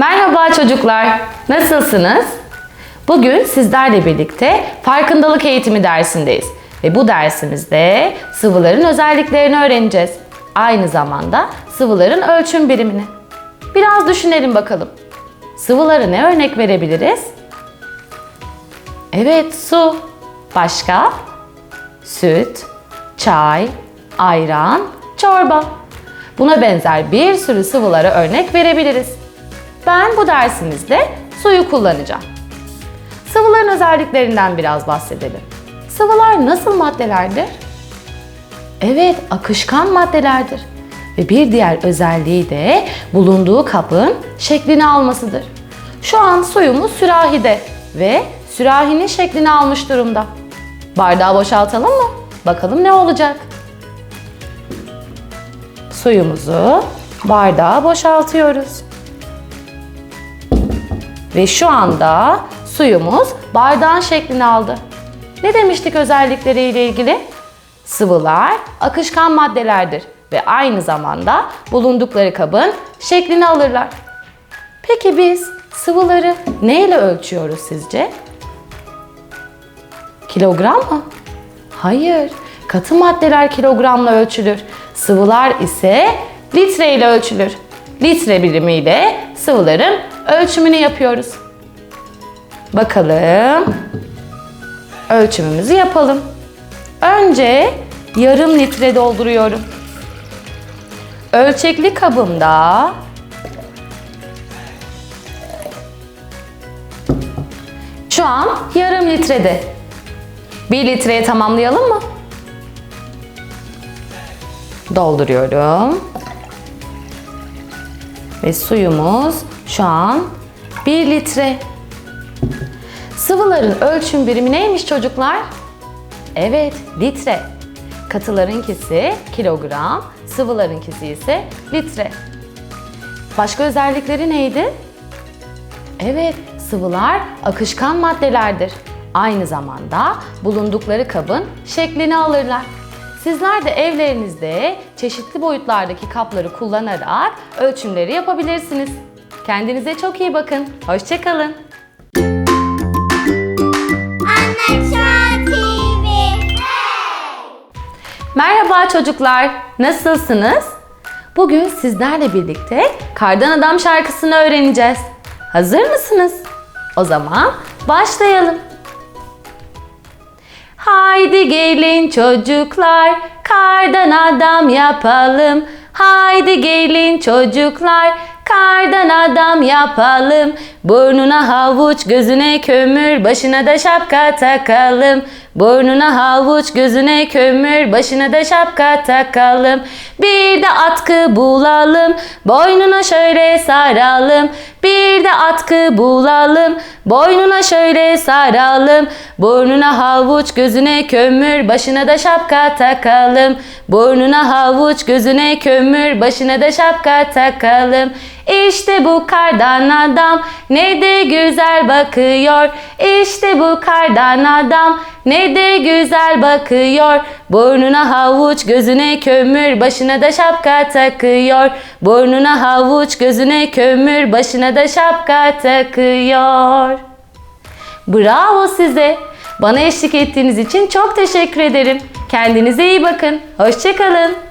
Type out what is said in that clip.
Merhaba çocuklar. Nasılsınız? Bugün sizlerle birlikte farkındalık eğitimi dersindeyiz. Ve bu dersimizde sıvıların özelliklerini öğreneceğiz. Aynı zamanda sıvıların ölçüm birimini. Biraz düşünelim bakalım. Sıvılara ne örnek verebiliriz? Evet, su. Başka? Süt, çay, ayran, çorba. Buna benzer bir sürü sıvılara örnek verebiliriz. Ben bu dersimizde suyu kullanacağım. Sıvıların özelliklerinden biraz bahsedelim. Sıvılar nasıl maddelerdir? Evet, akışkan maddelerdir. Ve bir diğer özelliği de bulunduğu kabın şeklini almasıdır. Şu an suyumuz sürahide ve sürahinin şeklini almış durumda. Bardağı boşaltalım mı? Bakalım ne olacak? Suyumuzu bardağa boşaltıyoruz. Ve şu anda suyumuz bardağın şeklini aldı. Ne demiştik özellikleriyle ilgili? Sıvılar akışkan maddelerdir ve aynı zamanda bulundukları kabın şeklini alırlar. Peki biz sıvıları neyle ölçüyoruz sizce? Kilogram mı? Hayır. Katı maddeler kilogramla ölçülür. Sıvılar ise litre ile ölçülür. Litre birimiyle sıvıların ölçümünü yapıyoruz. Bakalım. Ölçümümüzü yapalım. Önce yarım litre dolduruyorum. Ölçekli kabımda şu an yarım litrede. Bir litreye tamamlayalım mı? Dolduruyorum. Ve suyumuz şu an 1 litre. Sıvıların ölçüm birimi neymiş çocuklar? Evet, litre. Katılarınkisi kilogram, sıvılarınkisi ise litre. Başka özellikleri neydi? Evet, sıvılar akışkan maddelerdir. Aynı zamanda bulundukları kabın şeklini alırlar. Sizler de evlerinizde çeşitli boyutlardaki kapları kullanarak ölçümleri yapabilirsiniz. Kendinize çok iyi bakın. Hoşçakalın. Merhaba çocuklar. Nasılsınız? Bugün sizlerle birlikte Kardan Adam şarkısını öğreneceğiz. Hazır mısınız? O zaman başlayalım. Haydi gelin çocuklar, kardan adam yapalım. Haydi gelin çocuklar, kardan adam yapalım. Burnuna havuç, gözüne kömür, başına da şapka takalım. Burnuna havuç, gözüne kömür, başına da şapka takalım. Bir de atkı bulalım, boynuna şöyle saralım. Bir de atkı bulalım, boynuna şöyle saralım. Burnuna havuç, gözüne kömür, başına da şapka takalım. Burnuna havuç, gözüne kömür, başına da şapka takalım. İşte bu kardan adam ne de güzel bakıyor. İşte bu kardan adam ne de güzel bakıyor. Burnuna havuç, gözüne kömür, başına da şapka takıyor. Burnuna havuç, gözüne kömür, başına da şapka takıyor. Bravo size. Bana eşlik ettiğiniz için çok teşekkür ederim. Kendinize iyi bakın. Hoşçakalın.